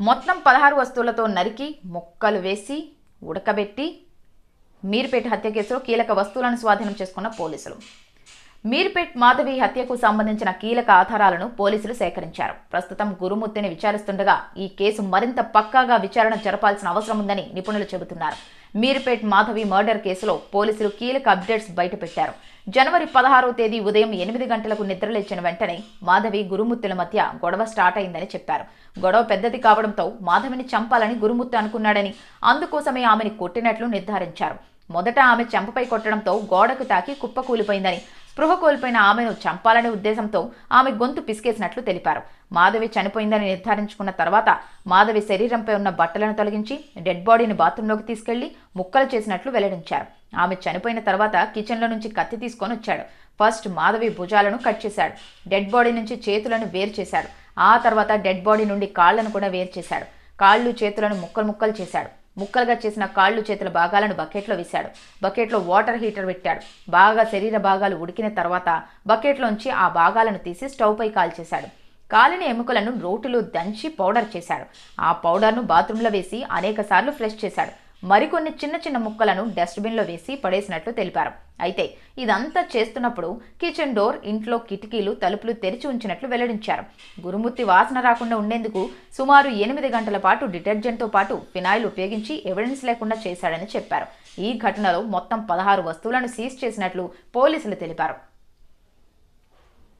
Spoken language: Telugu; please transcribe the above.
మొత్తం పదహారు వస్తువులతో నరికి ముక్కలు వేసి ఉడకబెట్టి మీర్పేట హత్య కేసులో కీలక వస్తువులను స్వాధీనం చేసుకున్న పోలీసులు. మీర్పేట్ మాధవి హత్యకు సంబంధించిన కీలక ఆధారాలను పోలీసులు సేకరించారు. ప్రస్తుతం గురుమూర్తిని విచారిస్తుండగా ఈ కేసు మరింత పక్కాగా విచారణ జరపాల్సిన అవసరం ఉందని నిపుణులు చెబుతున్నారు. మీర్పేట్ మాధవి మర్డర్ కేసులో పోలీసులు కీలక అప్డేట్స్ బయటపెట్టారు. జనవరి పదహారవ తేదీ ఉదయం ఎనిమిది గంటలకు నిద్రలేచిన వెంటనే మాధవి గురుమూర్తుల మధ్య గొడవ స్టార్ట్ అయిందని చెప్పారు. గొడవ పెద్దది కావడంతో మాధవిని చంపాలని గురుమూర్తి అనుకున్నాడని అందుకోసమే ఆమెని కొట్టినట్లు నిర్ధారించారు. మొదట ఆమె చెంపపై కొట్టడంతో గోడకు తాకి కుప్పకూలిపోయిందని స్పృహ కోల్పోయిన ఆమెను చంపాలనే ఉద్దేశంతో ఆమె గొంతు పిసికేసినట్లు తెలిపారు. మాధవి చనిపోయిందని నిర్ధారించుకున్న తర్వాత మాధవి శరీరంపై ఉన్న బట్టలను తొలగించి డెడ్ బాడీని బాత్రూంలోకి తీసుకెళ్ళి ముక్కలు చేసినట్లు వెల్లడించారు. ఆమె చనిపోయిన తర్వాత కిచెన్లో నుంచి కత్తి తీసుకొని వచ్చాడు. ఫస్ట్ మాధవి భుజాలను కట్ చేశాడు. డెడ్ బాడీ నుంచి చేతులను వేరు చేశాడు. ఆ తర్వాత డెడ్ బాడీ నుండి కాళ్ళను కూడా వేరు చేశాడు. కాళ్ళు చేతులను ముక్కలు ముక్కలు చేశాడు. ముక్కలుగా చేసిన కాళ్ళు చేతుల భాగాలను బకెట్లో వేశాడు. బకెట్లో వాటర్ హీటర్ పెట్టాడు. బాగా శరీర భాగాలు ఉడికిన తర్వాత బకెట్లోంచి ఆ భాగాలను తీసి స్టవ్ పై కాల్చేశాడు. కాలిన ఎముకలను రోటిలో దంచి పౌడర్ చేశాడు. ఆ పౌడర్ను బాత్రూంలో వేసి అనేకసార్లు ఫ్రెష్ చేశాడు. మరికొన్ని చిన్న చిన్న ముక్కలను డస్ట్బిన్లో వేసి పడేసినట్లు తెలిపారు. అయితే ఇదంతా చేస్తున్నప్పుడు కిచెన్ డోర్ ఇంట్లో కిటికీలు తలుపులు తెరిచి ఉంచినట్లు వెల్లడించారు. గురుమూర్తి వాసన రాకుండా ఉండేందుకు సుమారు ఎనిమిది గంటల పాటు డిటర్జెంట్తో పాటు ఫినాయిల్ ఉపయోగించి ఎవిడెన్స్ లేకుండా చేశాడని చెప్పారు. ఈ ఘటనలో మొత్తం పదహారు వస్తువులను సీజ్ చేసినట్లు పోలీసులు తెలిపారు.